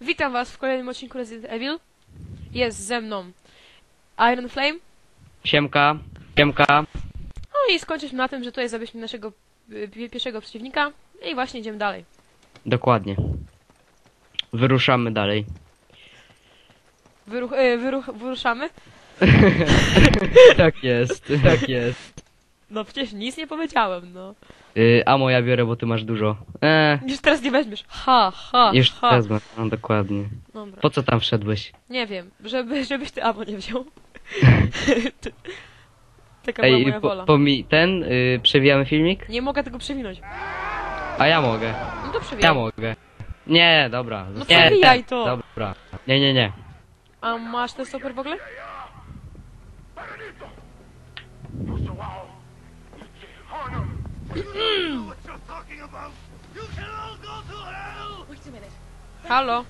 Witam was w kolejnym odcinku Resident Evil. Jest ze mną Iron Flame. Siemka, siemka. No i skończyliśmy na tym, że tutaj zabiliśmy naszego y, pi- pierwszego przeciwnika. I właśnie idziemy dalej. Dokładnie. Wyruszamy dalej. Wyruch, y, wyruch, wyruszamy? tak jest, tak jest. No przecież nic nie powiedziałem, no. Y, amo ja biorę, bo ty masz dużo. Eee, Już teraz nie weźmiesz. Ha, ha, już ha. wezmę. No dokładnie. Dobra. Po co tam wszedłeś? Nie wiem, żeby, żebyś ty amo nie wziął. Taka była Ej, moja po, wola. po mi ten, y, przewijamy filmik? Nie mogę tego przewinąć. A ja mogę. No to przewijaj. Ja mogę. Nie, dobra. No nie, przewijaj to. Dobra. Nie, nie, nie. A masz ten stoper w ogóle? Halo?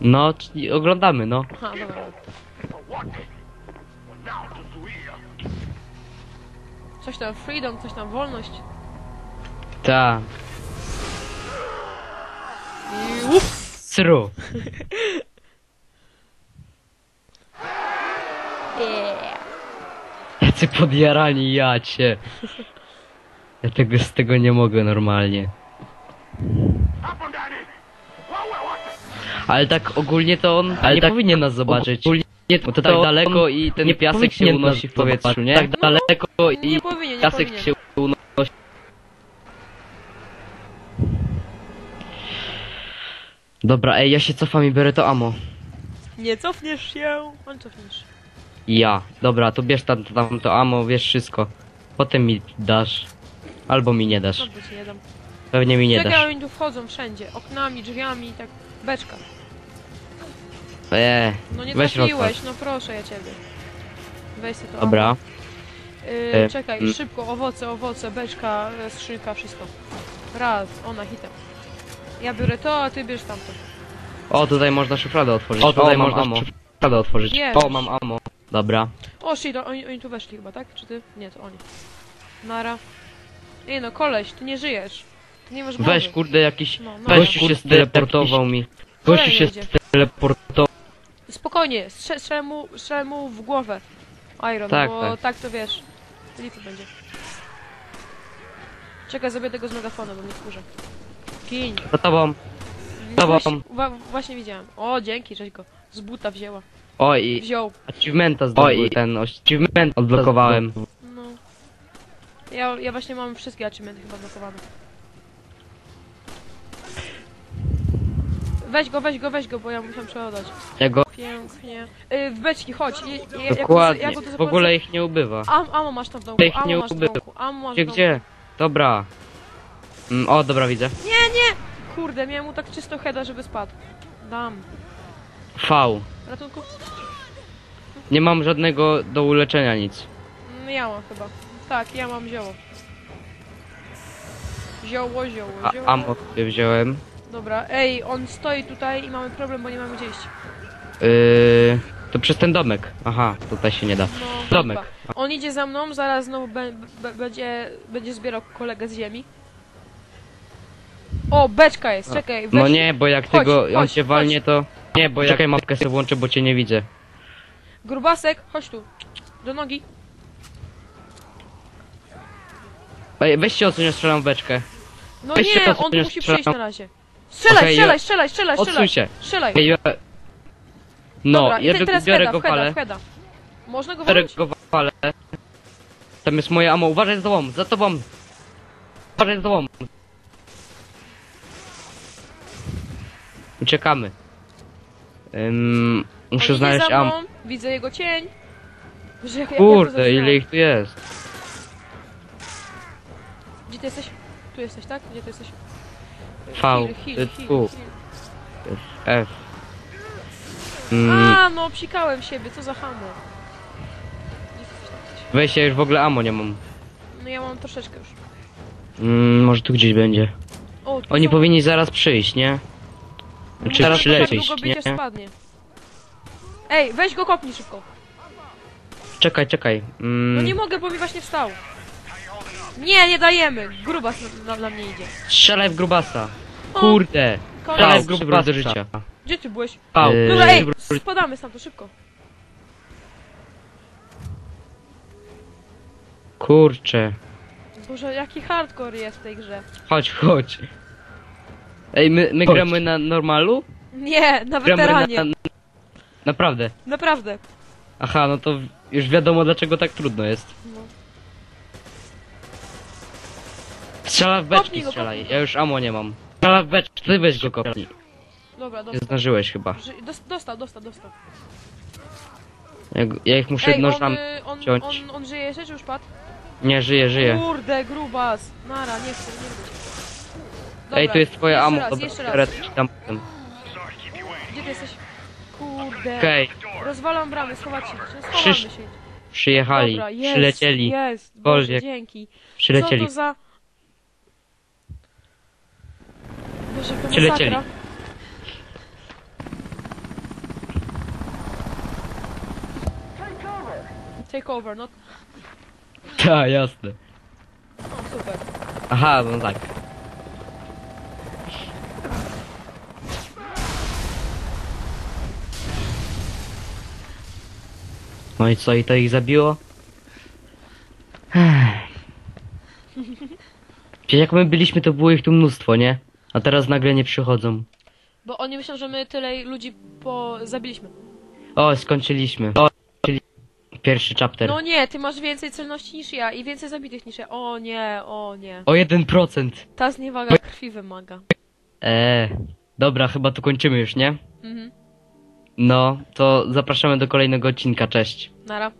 No, czyli oglądamy, no. Aha, dobra. Coś tam freedom, coś tam wolność. Ta. I ups! Sru. Yeah. Jacy podjarani ja cię. Ja tego z tego nie mogę normalnie. Ale tak ogólnie to on Ale nie tak powinien nas zobaczyć. ogólnie Bo to tak to daleko i ten nie piasek się unosi w powietrzu, nie? Tak daleko Nie i powinien, nie piasek powinien. się unosi. Dobra, ej, ja się cofam i biorę to amo. Nie cofniesz się. On cofniesz. Ja. Dobra, to bierz tam, tam to amo, wiesz wszystko. Potem mi dasz. Albo mi nie dasz. ci nie dam. Pewnie mi nie Czekaj, dasz. oni tu wchodzą wszędzie. Oknami, drzwiami, tak. Beczka. Eee, No nie Weź trafiłeś, no proszę ja ciebie. Weź sobie to. dobra. Yy, E, czekaj, mm. szybko, owoce, owoce, beczka, e, skrzynka, wszystko. Raz, ona hitem. Ja biorę to, a ty bierz tamto. O, tutaj można szufladę otworzyć. O, tutaj można amo. Szufladę otworzyć. Nie, O, mam amo. Dobra. O, shit, oni, oni tu weszli chyba, tak? Czy ty? Nie, to oni. Nara. Nie no, koleś, ty nie żyjesz. Ty nie masz głowy. Weź kurde jakiś... No, no. Gościu się kurde, steleportował mi. Gościu się steleportował. Spokojnie, strzel, strzel, mu, strzel mu w głowę. Iron, Tak, bo tak. tak. to wiesz. Lipy będzie. Czekaj, zrobię tego z megafonu, bo mnie wkurzę. Kiń. Za tobą. Tobą. właśnie, wa- właśnie widziałem. O, dzięki, żeś go z buta wzięła. Oj, i Wziął. achievementa zdobył Oj. ten achievement odblokowałem. Ja, ja właśnie mam wszystkie achievementy chyba blokowane. Weź go, weź go, weź go, bo ja musiałem przeładać. Ja go Pięknie. Y, w beczki, chodź. I, i, jak, dokładnie. Jak go tu W ogóle ich nie ubywa. Am, amo masz tam w domku, Ich nie amo masz w ubywa. domku, amo masz Gdzie, w domku. gdzie? Dobra. Mm, o, dobra, widzę. Nie, nie! Kurde, miałem mu tak czysto heada, żeby spadł. Dam. V. Ratunku? Nie mam żadnego do uleczenia nic. Mm, Ja mam chyba. Tak, ja mam zioło. Zioło, zioło, A, zioło. amo sobie wziąłem. Dobra, ej, on stoi tutaj i mamy problem, bo nie mamy gdzie iść. Yy, to przez ten domek. Aha, tutaj się nie da. No, Domek. chyba. On idzie za mną, zaraz znowu be, be, będzie, będzie zbierał kolegę z ziemi. O, beczka jest, czekaj, weź. No nie, bo jak Chodź, ty go, on chodź, cię walnie, to... Nie, bo jak... Czekaj, mapkę sobie włączę, bo cię nie widzę. Grubasek, chodź tu. Do nogi. Ej, weź się odsuń, strzelam w beczkę. No Weź nie, on ja musi przyjść na razie. Strzelaj, Okej, strzelaj, ja- strzelaj, strzelaj, strzelaj. Odsuń się. Strzelaj. Ej, ja... No, Dobra, ja i te, teraz biorę heada, go w heada, walę. w heada. Można go Biorę go walę. Tam jest moje amo, uważaj za tobą, za tobą. Uważaj za tobą. Uciekamy. Ym, muszę idzie znaleźć za am. mną, Widzę jego cień. Że jak, jak ja to Kurde, ile ich tu jest. Gdzie ty jesteś? Tu jesteś, tak? Gdzie ty jesteś? V, Heal, heal, y, heal, tu. heal. F. Mm, A, no, psikałem siebie, co za jesteś? weź ja już w ogóle amo nie mam. No ja mam troszeczkę już. Mm, może tu gdzieś będzie. O, tu Oni są- powinni zaraz przyjść, nie? Znaczy Zaraz przylecieć, tak długo nie? spadnie. Ej, weź go kopnij szybko. Czekaj, czekaj. No Mm, nie mogę, bo mi właśnie wstał. Nie, nie dajemy. Grubas na, na, na mnie idzie. strzelaj w grubasa. O. Kurde. koniec. Teraz grupa do życia. Gdzie ty byłeś? Pał. Yy, Dobra, ej, spadamy stamtąd, szybko. Kurczę. Boże, jaki hardcore jest w tej grze. Chodź, chodź. Ej, my, my Chodź. gramy na normalu? Nie, na Gramy na, weteranie. na... Naprawdę. Naprawdę. Aha, no to już wiadomo dlaczego tak trudno jest. Strzela w beczki, Kopnij go, strzelaj. kopnij. Ja już ammo nie mam. Strzela w beczki, ty weź go kopnij. Dobra, Nie dostał. zdążyłeś chyba. Ży- dos- Dostał, dostał, dostał. Ja, go- ja ich muszę Ej, on, nożami y, on, ciąć. on, on żyje jeszcze, czy już padł? Nie, żyję, żyję. Kurde, grubas. Nara, nie chcę, nie chcę. Dobra, Ej, tu jest twoje jeszcze ammo, raz, dobra, jeszcze raz. teraz ci tam. Gdzie ty jesteś? Kurde. Okej, Rozwalam bramy, schować się. Schowamy się. przyjechali, Dobra, jest, przylecieli, Jest, Boże, Cokolwiek. dzięki. przylecieli. Co to za... Jaka Przylecieli. masakra. Take over, no... Tak, jasne. O, super. Aha, no tak. No i co, i to ich zabiło? Ech. Przecież jak my byliśmy, to było ich tu mnóstwo, nie? A teraz nagle nie przychodzą. Bo oni myślą, że my tyle ludzi po... zabiliśmy. O, skończyliśmy. O, czyli pierwszy chapter. No nie, ty masz więcej celności niż ja i więcej zabitych niż ja. O nie, o nie. O 1%. Ta zniewaga krwi wymaga. Eee, dobra, chyba tu kończymy już, nie? Mhm. No, to zapraszamy do kolejnego odcinka, cześć. Nara.